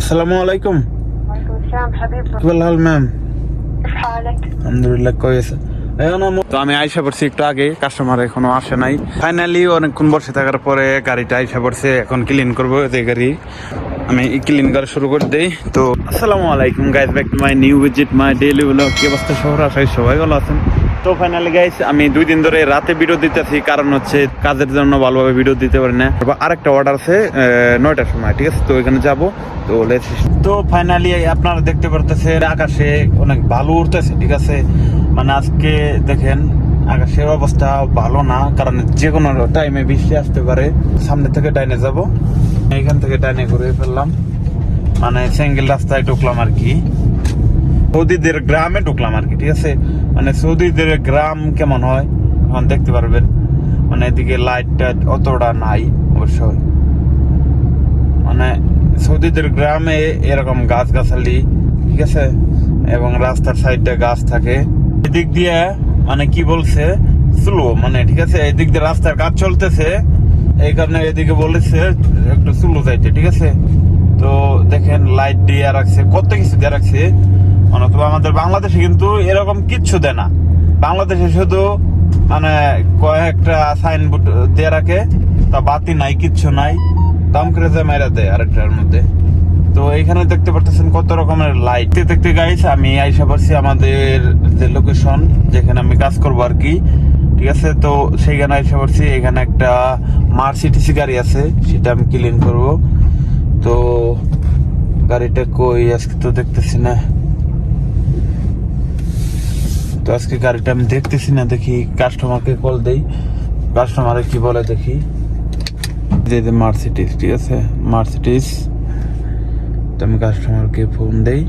আসসালামু আলাইকুম। ম্যাম? আলহামদুলিল্লাহ কয়েছে তো আমি আইসা পড়ছি একটু আগে কাস্টমার এখনও আসে নাই। ফাইনালি অনেকক্ষণ বসে থাকার পরে গাড়িটা আইসা পড়ছে এখন ক্লিন করব এই গাড়ি। আমি ক্লিন করা শুরু করে দেই। তো আসসালামু আলাইকুম guys back to my new visit my daily blog কি অবস্থা? শহর আসাই সবাই ভালো আছেন। তো ফাইনালি গাইস আমি দুই দিন ধরে রাতে ভিডিও দিতেছি, কারণ হচ্ছে কাজের জন্য ভালোভাবে ভিডিও দিতে পারি না। আরেকটা অর্ডার আছে নয়টার সময়, ঠিক আছে? তো ওইখানে যাব, তো তো ফাইনালি আপনারা দেখতে পারতেছেন, আকাশে অনেক ভালো উঠতেছে, ঠিক আছে? মানে আজকে দেখেন, আকাশের অবস্থা ভালো না, কারণ যে কোনো টাইমে বৃষ্টি আসতে পারে। সামনে থেকে ডাইনে যাব, এখান থেকে ডাইনে ঘুরে ফেললাম। মানে সিঙ্গেল রাস্তায় ঢুকলাম আর কি। সৌদিদের গ্রামে ঢুকলাম আর কি, ঠিক আছে? মানে সৌদিদের গ্রাম কেমন হয়? এখন দেখতে পারবেন। মানে এদিকে লাইটটা অতটা নাই অবশ্যই। মানে সৌদিদের গ্রামে এরকম গাছ গাছালি ঠিক আছে? এবং রাস্তার সাইডে গাছ থাকে। এদিক দিয়ে মানে কি বলছে? স্লো মানে ঠিক আছে? এদিক দিয়ে রাস্তার কাজ চলতেছে। এই কারণে এদিকে বলেছে একটু স্লো যাইতে, ঠিক আছে? তো দেখেন লাইট দিয়ে রাখছে, কত কিছু দিয়ে রাখছে? তো আমাদের বাংলাদেশে কিন্তু এরকম কিচ্ছু দেয় না। বাংলাদেশে শুধু মানে কয়েকটা সাইনবোর্ড দিয়ে রাখে, তা বাতি নাই, কিচ্ছু নাই, দাম করে যায় মাইরা দেয় আরেকটার মধ্যে। তো এইখানে দেখতে পারতেছেন কত রকমের লাইট দেখতে গাইছে আমি আইসা পারছি আমাদের যে লোকেশন যেখানে আমি কাজ করব আর কি। ঠিক আছে? তো সেইখানে আইসা পারছি এখানে একটা মার্সিডিসি গাড়ি আছে, সেটা আমি ক্লিন করব। তো গাড়িটা কই? আজকে তো দেখতেছি না। তো আজকে গাড়িটা আমি দেখতেছি না, দেখি কাস্টমারকে কল দেই। কাস্টমারে কি বলে দেখি। যে মার্সিডিস ঠিক আছে? মার্সিডিস তো আমি কাস্টমারকে ফোন দেই।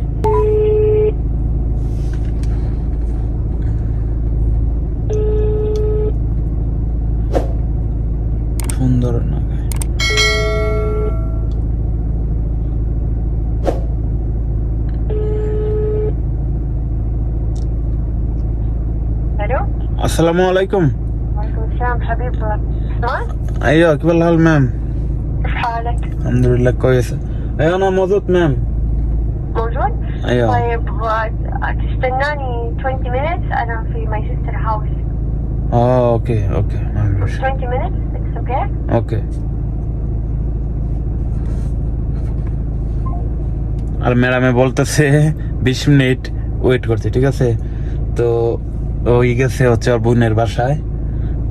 আসসালামু আলাইকুম وعليكم السلام حبيبي عثمان ايوه كيف الحال مام كيف حالك؟ الحمد لله كويسة ايوه انا موجود مام موجود؟ ايوه طيب و- تستناني 20 minutes انا في ماي سيستر هاوس اه اوكي اوكي ما في مشكلة 20 minutes it's okay؟ ওকে আর ম্যাডামে বলতেছে বিশ মিনিট ওয়েট করতে ঠিক আছে তো ওই গেছে হচ্ছে ওর বোনের বাসায়।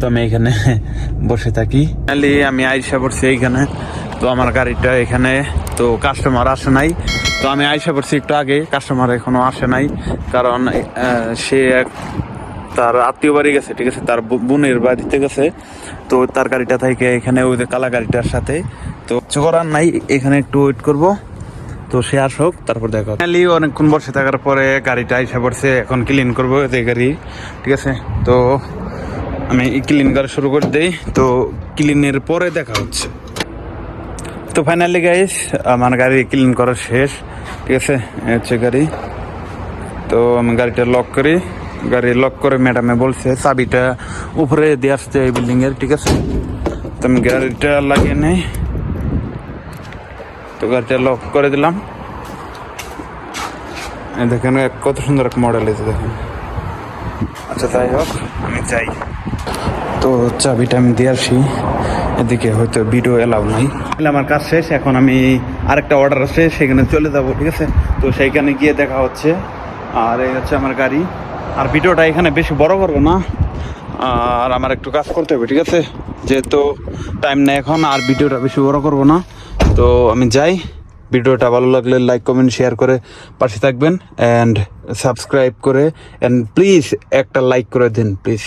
তো আমি এখানে বসে থাকি। ফাইনালি আমি আইসা পড়ছি এইখানে। তো আমার গাড়িটা এখানে, তো কাস্টমার আসে নাই। তো আমি আইসা পড়ছি একটু আগে কাস্টমার এখনও আসে নাই। কারণ সে এক, তার আত্মীয় বাড়ি গেছে, ঠিক আছে? তার বোনের বাড়িতে গেছে। তো তার গাড়িটা থেকে এখানে ওই কালা গাড়িটার সাথে। তো কিছু করার নাই, এখানে একটু ওয়েট করব। তো সে আসুক, তারপর দেখা ফাইনালি অনেকক্ষণ বসে থাকার পরে গাড়িটা এসে পড়ছে, এখন ক্লিন করব যে গাড়ি, ঠিক আছে? তো আমি ক্লিন করা শুরু করে দিই। তো ক্লিনের পরে দেখা হচ্ছে। তো ফাইনালি গাইস আমার গাড়ি ক্লিন করা শেষ, ঠিক আছে? হচ্ছে গাড়ি। তো আমি গাড়িটা লক করি। গাড়ি লক করে ম্যাডামে বলছে, চাবিটা উপরে দিয়ে আসছে এই বিল্ডিংয়ের ঠিক আছে? তো আমি গাড়িটা লাগিয়ে নেই। তো গাড়িটা লক করে দিলাম। দেখেন কত সুন্দর এক মডেল আছে দেখেন। আচ্ছা তাই হোক আমি চাই তো চাবিটা আমি দিয়ে আসি। এদিকে হয়তো ভিডিও এলাও নাই। তাহলে আমার কাজ শেষ এখন আমি আরেকটা অর্ডার আছে সেখানে চলে যাব ঠিক আছে? তো সেইখানে গিয়ে দেখা হচ্ছে। আর এই হচ্ছে আমার গাড়ি। আর ভিডিওটা এখানে বেশি বড় করব না। আর আমার একটু কাজ করতে হবে ঠিক আছে? যেহেতু টাইম নেই এখন আর ভিডিওটা বেশি বড় করব না। তো আমি যাই। ভিডিওটা ভালো লাগলে লাইক কমেন্ট শেয়ার করে পাশে থাকবেন। অ্যান্ড সাবস্ক্রাইব করে। অ্যান্ড প্লিজ একটা লাইক করে দিন প্লিজ